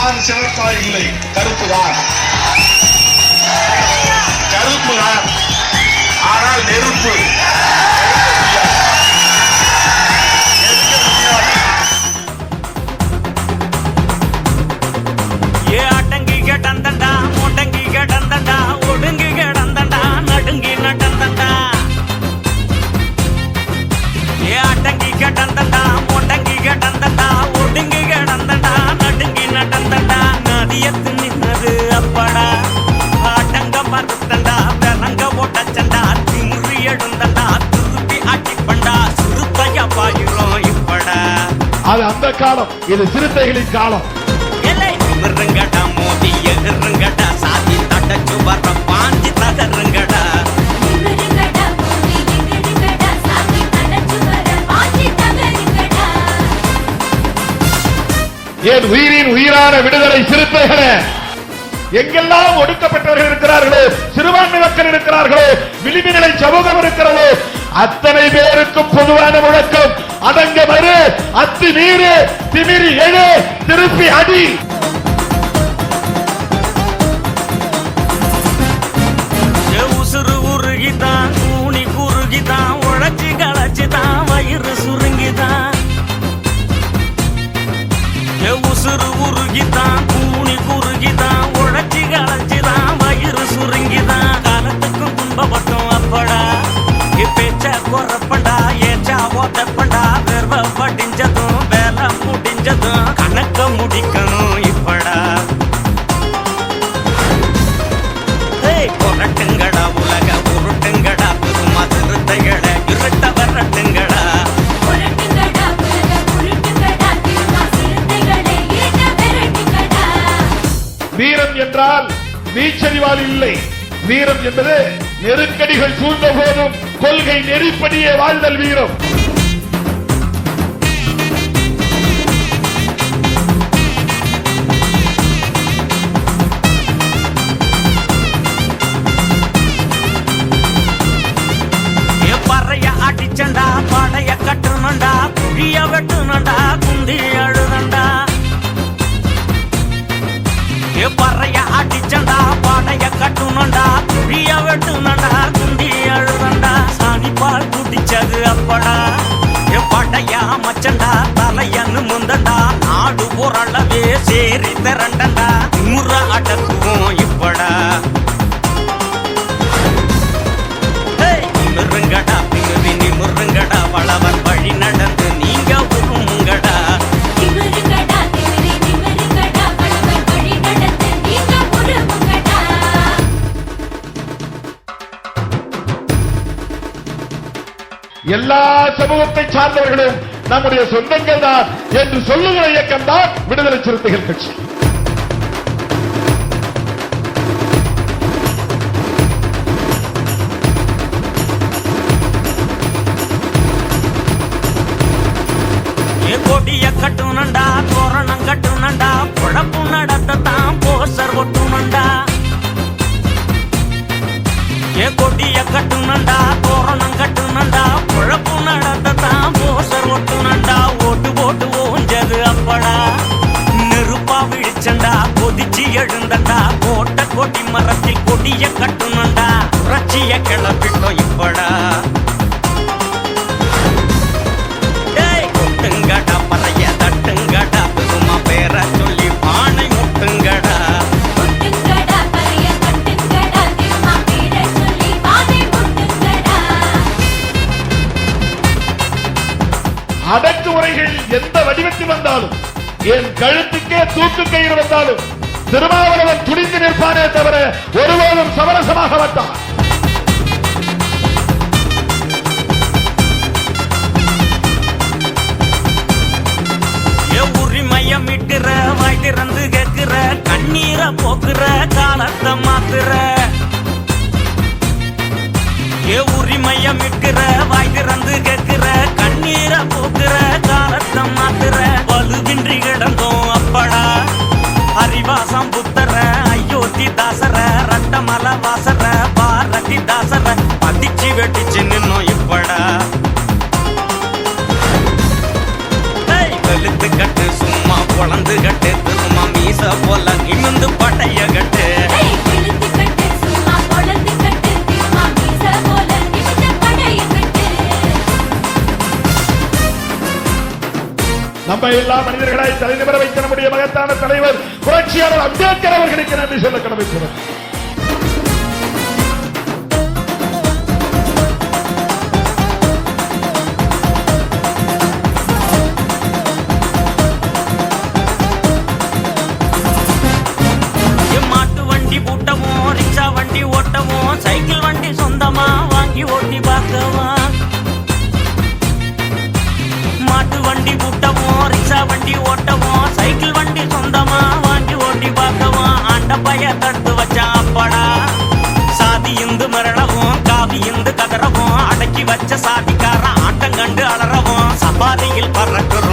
ஆறு சிவத்தாய் இல்லை கருப்பு தான். கருப்பு தான். ஆனால் நெருப்பு. அந்த காலம் இது சிறுத்தைகளின் காலம். எல்லை நிமிருங்கடா மோதி எதிருங்கடா சாதி தட்டச்சு வர பாஞ்சி தகருங்கடா. என் உயிரின் உயிரான விடுதலை சிறுத்தைகளே? எங்கெல்லாம் ஒடுக்கப்பட்டவர்கள் இருக்கிறார்களோ சிறுபான்மை மக்கள் இருக்கிறார்களோ விளிம்புநிலை சமூகம் இருக்கிறதோ அத்தனை பேருக்கும் பொதுவான முழக்கம் அடங்க மறு. அத்து நீரு திமிரி எழு திருப்பி அடி. ஏ உசுறு உருகிதான் கூனி குறுகிதான் உழைச்சி களைச்சிதான் வயிறு சுருங்கிதான். உசுறு உருகிதான் கூனி குறுகிதான் உழைச்சி களைச்சிதான் வயிறு சுருங்கிதான். காலத்துக்கும் துன்பப்பட்டோம் அப்படா. இப்பேச்ச குறப்பண்டா ஏச்சா ஓட்டப்பண்டா என்றால் வீச்சறிவால் இல்லை. வீரம் என்பது நெருக்கடிகள் சூழ்ந்த போதும் கொள்கை நெறிப்படியே வாழ்தல் வீரம். பறைய அடிச்சண்டா படைய கட்டுனண்டா குழிய வெட்டுனண்டா குந்தி அழு பறைய அடிச்சண்டா பாடைய கட்டுனண்டா குழிய வெட்டுனண்டா குந்தி அழுதண்டா சாணி பால் குடிச்சது அப்படா. ஏ படையா மச்சண்டா தலையன்னு முந்தண்டா நாடு ஓரளவே சேரி திரண்டண்டா. எல்லா சமூகத்தை சார்ந்தவர்களும் நம்முடைய சொந்தங்கள் தான் என்று சொல்லுகிற இயக்கம் தான் விடுதலை சிறுத்தைகள் கட்சி. கொடிய கட்டுனண்டா தோரணம் கட்டுனண்டா குழப்பு நடத்தான் போசர் ஒட்டுனண்டா. ஏ கொடிய கட்டுனண்டா தோரணம் கொடிய கட்டுனண்டா புரட்சிய கிளப்பிட்டோம் இப்படா. கொட்டுங்கடா பறைய தட்டுங்கடா. பெருமா பேர சொல்லி பானை முட்டுங்கடா. அடக்குமுறைகள் எந்த வடிவத்தில் வந்தாலும் என் கழுத்துக்கே தூக்கு கயிறு வந்தாலும் திருமாவளவன் துணிந்து நிற்பானே தவிர ஒருபோதும் சமரசமாக வந்தான் ஏ வாய் திறந்து கேட்கிற கண்ணீரை போக்குற காலத்தை மாத்துற. ஏ உரிமைய மீட்கிற வாய் திறந்து கேட்கிற கண்ணீரை போக்குற நம்ம எல்லா மனிதர்களாய் தலைநிபர வைத்த நம்முடைய மகத்தான தலைவர் புரட்சியாளர் அம்பேத்கர் அவர்களுக்கு நன்றி சொல்ல கடமைக்கிறோம் என் மாட்டு வண்டி கூட்டம் வண்டி ஓட்டவும் சைக்கிள் வண்டி சொந்தமா? வாங்கி ஓட்டி வண்டி ஓட்டி பார்க்கவும் ஆண்ட பைய தடுத்து வச்சான் அப்படா. சாதி இந்து மிரளவும் காவி இந்து கதறவும் அடக்கி வச்ச சாதிக்காரன் ஆட்டம் கண்டு அலறவும் சபாதியில் பறக்கிறோம்.